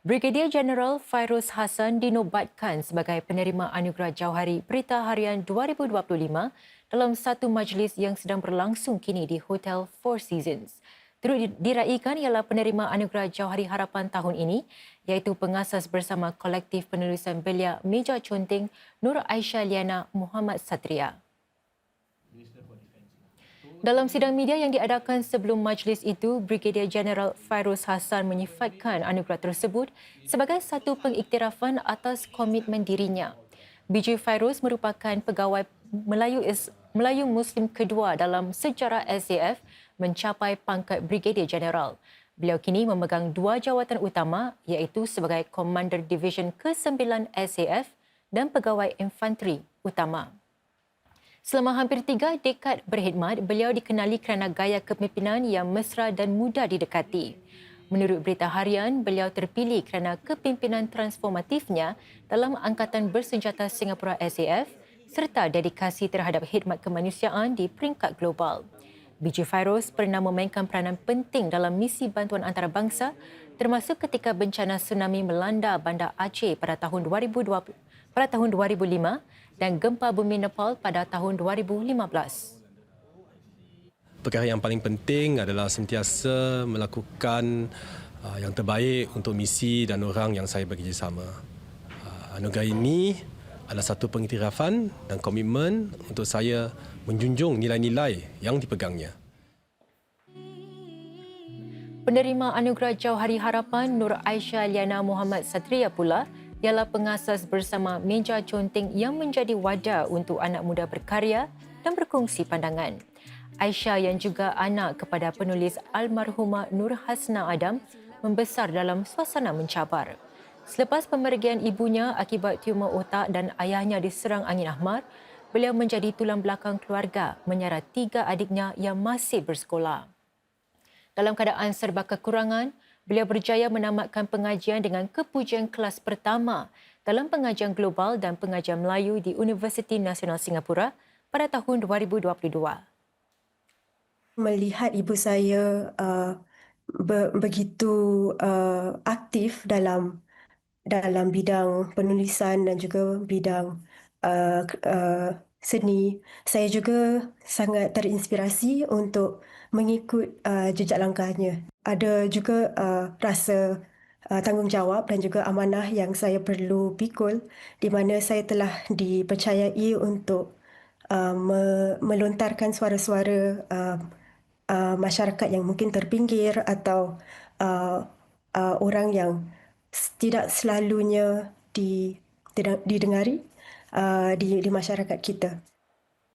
Brigadier Jeneral Fairuz Hassan dinobatkan sebagai penerima Anugerah Jauhari Berita Harian 2025 dalam satu majlis yang sedang berlangsung kini di Hotel Four Seasons. Turut diraikan ialah penerima Anugerah Jauhari Harapan tahun ini iaitu pengasas bersama kolektif penulisan belia Meja Conteng Nur Aisyah Liana Muhammad Satria. Dalam sidang media yang diadakan sebelum majlis itu, Brigadier Jeneral Fairuz Hassan menyifatkan anugerah tersebut sebagai satu pengiktirafan atas komitmen dirinya. BJ Fairuz merupakan pegawai Melayu Melayu Muslim kedua dalam sejarah SAF mencapai pangkat Brigadier Jeneral. Beliau kini memegang dua jawatan utama iaitu sebagai Komander Division ke-9 SAF dan pegawai infanteri utama. Selama hampir tiga dekad berkhidmat, beliau dikenali kerana gaya kepimpinan yang mesra dan mudah didekati. Menurut berita harian, beliau terpilih kerana kepimpinan transformatifnya dalam Angkatan Bersenjata Singapura SAF serta dedikasi terhadap khidmat kemanusiaan di peringkat global. BJ Fairoz pernah memainkan peranan penting dalam misi bantuan antarabangsa termasuk ketika bencana tsunami melanda bandar Aceh pada tahun 2020 pada tahun 2005 dan gempa bumi Nepal pada tahun 2015. Perkara yang paling penting adalah sentiasa melakukan uh, yang terbaik untuk misi dan orang yang saya bekerjasama. Uh, anugerah ini adalah satu pengiktirafan dan komitmen untuk saya menjunjung nilai-nilai yang dipegangnya. Penerima Anugerah Jauhari Harapan Nur Aisyah Liana Muhammad Satria pula ialah pengasas bersama Meja Conteng yang menjadi wadah untuk anak muda berkarya dan berkongsi pandangan. Aisyah yang juga anak kepada penulis almarhumah Nur Hasna Adam membesar dalam suasana mencabar. Selepas pemergian ibunya akibat tumor otak dan ayahnya diserang angin ahmar, beliau menjadi tulang belakang keluarga menyarat tiga adiknya yang masih bersekolah. Dalam keadaan serba kekurangan, beliau berjaya menamatkan pengajian dengan kepujian kelas pertama dalam pengajian global dan pengajian Melayu di Universiti Nasional Singapura pada tahun 2022. Melihat ibu saya uh, be- begitu uh, aktif dalam dalam bidang penulisan dan juga bidang uh, uh, seni, saya juga sangat terinspirasi untuk mengikut uh, jejak langkahnya. Ada juga uh, rasa uh, tanggungjawab dan juga amanah yang saya perlu pikul di mana saya telah dipercayai untuk uh, me- melontarkan suara-suara uh, uh, masyarakat yang mungkin terpinggir atau uh, uh, orang yang tidak selalunya di, didengari uh, di, di masyarakat kita.